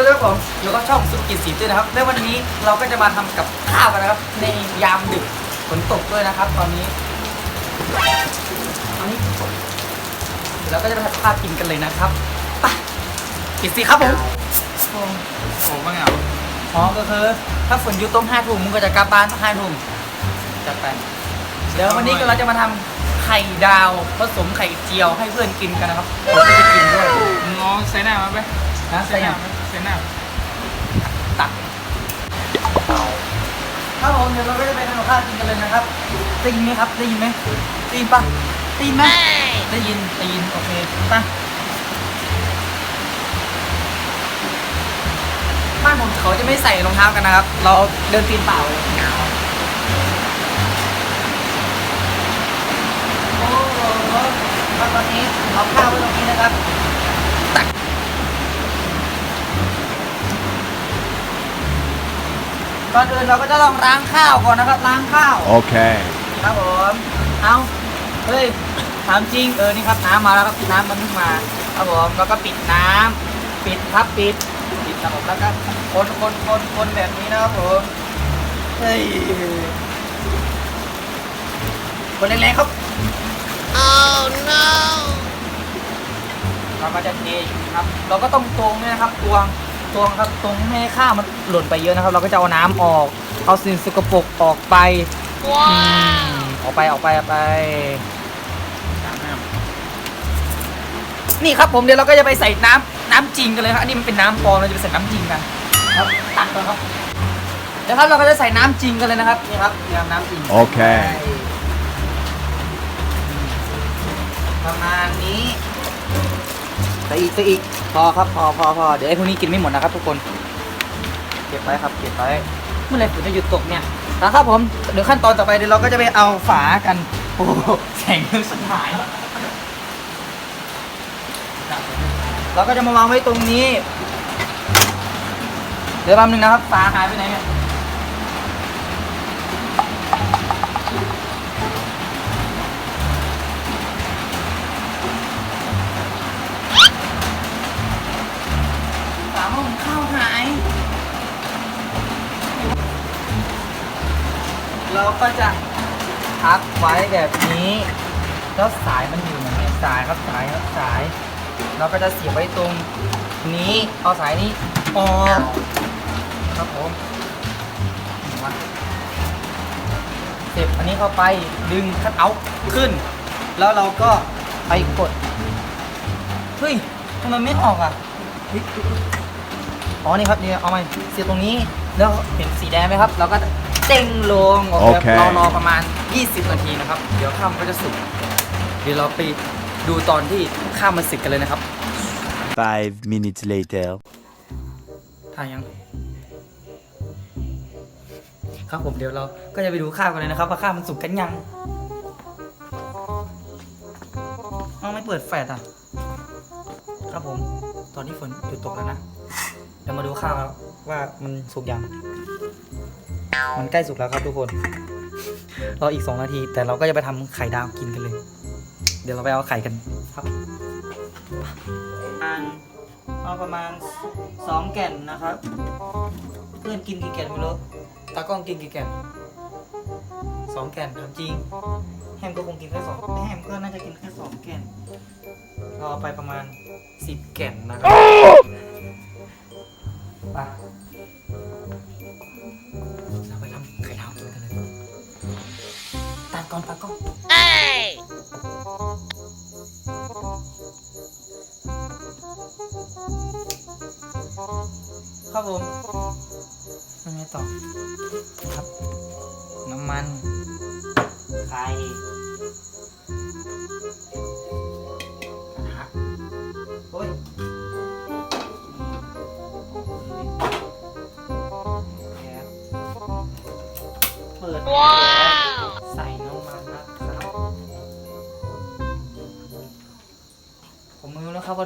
ก็เลยผมอยู่กับช่องสุกิจสีตื้นนะครับและวันนี้เราก็จะมาทำกับข้าวกันนะครับ ในยามดึกฝนตกด้วยนะครับ ตอนนี้ตอนนี้ฝนตกเดี๋ยวเราก็จะไปทำข้าวกินกันเลยนะครับไปกินสิครับผมโอ้โหบ้างอะอ๋อก็คือถ้าฝนหยุดต้มห้าทุ่มมึงก็จะกลับบ้านห้าทุ่มจัดไปเดี๋ยววันนี้ก็เราจะมาทำไข่ดาวผสมไข่เจียวให้เพื่อนกินกันนะครับผมก็จะกินด้วยมึงเอาใส่หน้ามาไหมนะใส่หยัน้างไหม ใส่หน้าตักครับผมเดี๋ยวเราก็จะไปทำกับข้าวกินกันเลยนะครับได้ยินไหมครับได้ยินไหมได้ยินปะได้ยินไหมได้ยินได้ยินโอเคไปบ้านผมเขาจะไม่ใส่รองเท้ากันนะครับ เราเดินตีนเปล่าเลยโอ้โหครับตอนนี้เอาข้าวไว้ตรงนี้นะครับ ก่อนอื่นเราก็จะลองล้างข้าวก่อนนะครับล้างข้าว Okay. ครับผมเอาเฮ้ยถามจริงเออนี่ครับน้ำมาแล้วครับน้ำมันเพิ่งมา ครับผมแล้วก็ปิดน้ำปิดครับปิดปิดครับผมแล้วก็คนคนคนคนแบบนี้นะครับผมเฮ้ยคนแรงๆครับ oh no เราก็จะเทอย่างนี้ครับ เราก็ต้องตวงด้วยนะครับตวง ตวงครับตวงไม่ให้ข้าวมันหล่นไปเยอะนะครับ เราก็จะเอาน้ำออก เอาสิ่งสกปรกออกไปว้าวออกไปออกไปออกไปตามหน้านี่ครับผมเดี๋ยวเราก็จะไปใส่น้ำน้ำจริงกันเลยครับอันนี้มันเป็นน้ำปลอมเราจะไปใส่น้ำจริงกันครับตักก่อนครับเดี๋ยวครับเราก็จะใส่น้ำจริงกันเลยนะครับนี่ครับเตรียมน้ำจริงโอเคประมาณนี้ ใส่อีกใส่อีก พอครับ พอพอพอเดี๋ยวไอ้พวกนี้กินไม่หมดนะครับทุกคน เก็บไว้ครับ เก็บไว้ เมื่อไหรฝนจะหยุดตกเนี่ยนะครับผม เดี๋ยวขั้นตอนต่อไปเดี๋ยวเราก็จะไปเอาฝากัน โอ้โหแสงเรื่องสังหาย เราก็จะมาวางไว้ตรงนี้ เดี๋ยวแป๊บนึงนะครับ ฝาหายไปไหนเนี่ย ก็จะพักไว้แบบนี้แล้วสายมันอยู่ไหนเนี่ยสายครับสายครับสาย เราก็จะเสียบไว้ตรงนี้เอาสายนี้ออกครับผมเสียบอันนี้เข้าไปดึงคัดเอาขึ้น แล้วเราก็ไปกดเฮ้ยทำไมไม่ออกอะอ๋อนี่ครับเนี่เอามาเสียบตรงนี้แล้วเห็นสีแดงไหมครับ เราก็ เด้งลงโอโอเคเคเรารอประมาณ 20 นาทีนะครับ เดี๋ยวข้าวมันก็จะสุก เดี๋ยวเราไปดูตอนที่ข้าวมันสึกกันเลยนะครับ Five minutes later. ถ่ายยัง ครับผมเดี๋ยวเราก็จะไปดูข้าวกันเลยนะครับว่าข้าวมันสุกกันยังเอาไม่เปิดแฟลชอะ ครับผมตอนนี้ฝนหยุดตกแล้วนะ เดี๋ยวมาดูข้าวครับว่ามันสุกยัง มันใกล้สุกแล้วครับทุกคน รออีก 2 นาที แต่เราก็จะไปทำไข่ดาวกินกันเลย เดี๋ยวเราไปเอาไข่กันครับเอาประมาณ 2 แก่นนะครับ เพื่อนกินกี่แก่นไม่รู้ตากล้องกินกี่แก่นสองแก่นถามจริง แฮมก็คงกินแค่สองแฮมก็น่าจะกินแค่สองแก่นเรอาไปประมาณสิบแก่นนะครับไป ก่อนตากล้องครับผมยังไงต่อครับ น้ำมันไข่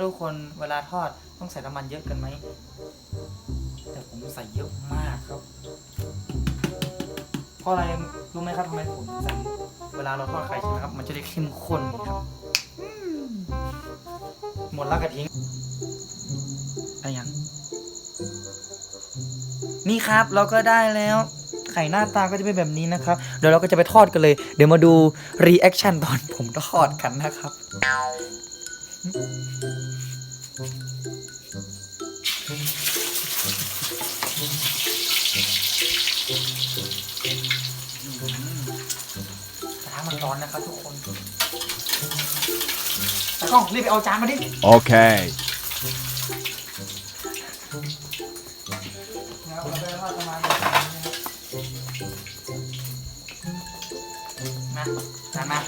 ทุกคนเวลาทอดต้องใส่น้ำมันเยอะกันไหม แต่ผมใส่เยอะมากครับ เพราะอะไรรู้ไหมครับทำไมผมใส่เวลาเราทอดไข่ใช่ไหมครับ มันจะได้เข้มข้นครับ หมดแล้วกระทิ้งอะไรยัง นี่ครับเราก็ได้แล้ว ไข่หน้าตาก็จะเป็นแบบนี้นะครับ เดี๋ยวเราก็จะไปทอดกันเลย เดี๋ยวมาดูรีแอคชั่นตอนผมทอดกันนะครับ กระทะมันร้อนนะครับทุกคนตะกล้องรีบไปเอาจานมาดิ Okay. แล้วเราไปทอดประมาณนี้มาจานมา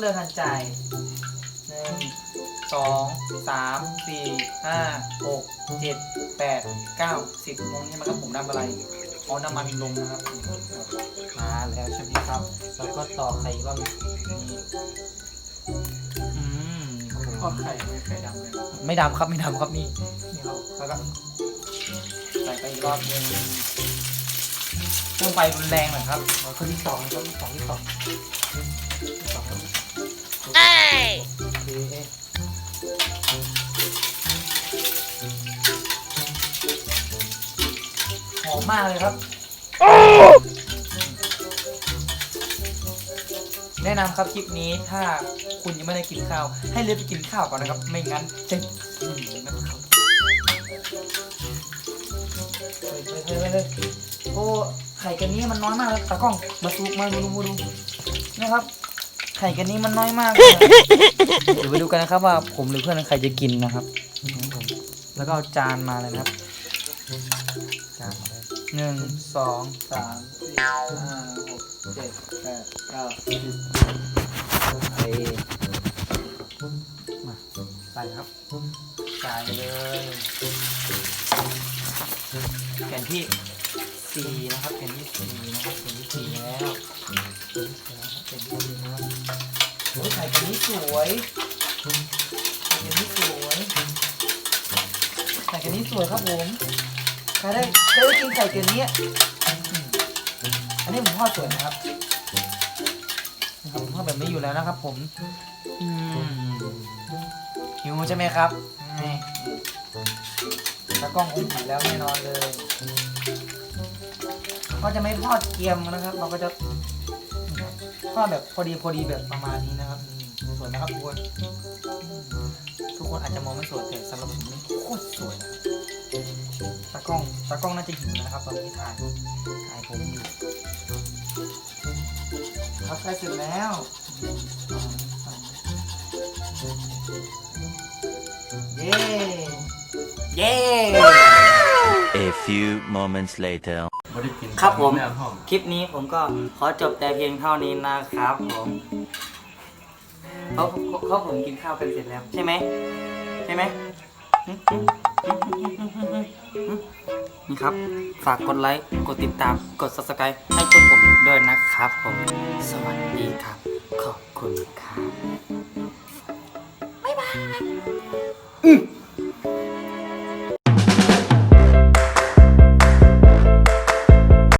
เร็วทันใจหนึ่งสองสามสี่ห้าหกเจ็ดแปดเก้าสิบโมงนี่มันก็ผมน้ำอะไรเอาน้ำมันลงนะครับมาแล้วใช่ไหมครับแล้วก็ต่อไข่อีกรอบหนึ่งนี่อืมทอดไข่ไม่ไข่ดำเลยไม่ดำครับไม่ดำครับนี่นี่ครับแล้วก็ใส่ไปอีกรอบนึงเครื่องไฟรุนแรงหน่อยครับครื่อที่สองครับที่สองที่สอง มากเลยครับ แนะนำครับคลิปนี้ถ้าคุณยังไม่ได้กินข้าว ให้เรียบไปกินข้าวก่อนนะครับ ไม่งั้นจะอืมนะครับเฮ้ยเฮ้ยเฮ้ยเฮ้ยโอ้ไข่กันนี้มันน้อยมากเลยตากล้องมาซูมาดูมาดูนะครับ ไข่กันนี้มันน้อยมากเลยเดี๋ยวไปดูกันนะครับว่าผมหรือเพื่อนใครจะกินนะครับ แล้วก็เอาจานมาเลยนะครับ หนึ่งสองสามสี่ห้าหกเจ็ดแปดเก้าสิบโอเคมาใส่ครับใส่เลยแผ่นที่สี่นะครับแผ่นที่สี่นะครับแผ่นที่สี่แล้วแผ่นที่สี่นะครับโอ้ยไข่แผ่นนี้สวยไข่แผ่นนี้สวยไข่แผ่นนี้สวยครับผม ใครได้ใครได้กินไข่แผ่นนี้อันนี้ผมทอดสวยนะครับผมทอดแบบนี้อยู่แล้วนะครับ ผมหิวใช่ไหมครับนี่ตากล้องคงหิวแล้วแน่นอนเลยก็จะไม่ทอดเกรียมนะครับ เราก็จะทอดแบบพอดีพอดีแบบประมาณนี้นะครับสวยนะครับทุกคนทุกคนอาจจะมองไม่สวยแต่สำหรับผมนี่โคตรสวยนะากล้องตากล้องน่าจะหิวนะครับ ตอนนี้ถ่ายถ่ายผมอยู่ครับใกล้เสร็จแล้วเย้เย้ A few moments later. ไม่ได้กินครับผมแม่หอมคลิปนี้ผมก็ขอจบแต่เพียงเท่านี้นะครับผมเขาเขาเขาผมกินข้าวกันเสร็จแล้วใช่ไหมใช่ไหม นี่ครับ ฝากกดไลค์ กดติดตาม กด subscribe ให้ช่องผมด้วยนะครับผม สวัสดีครับ ขอบคุณ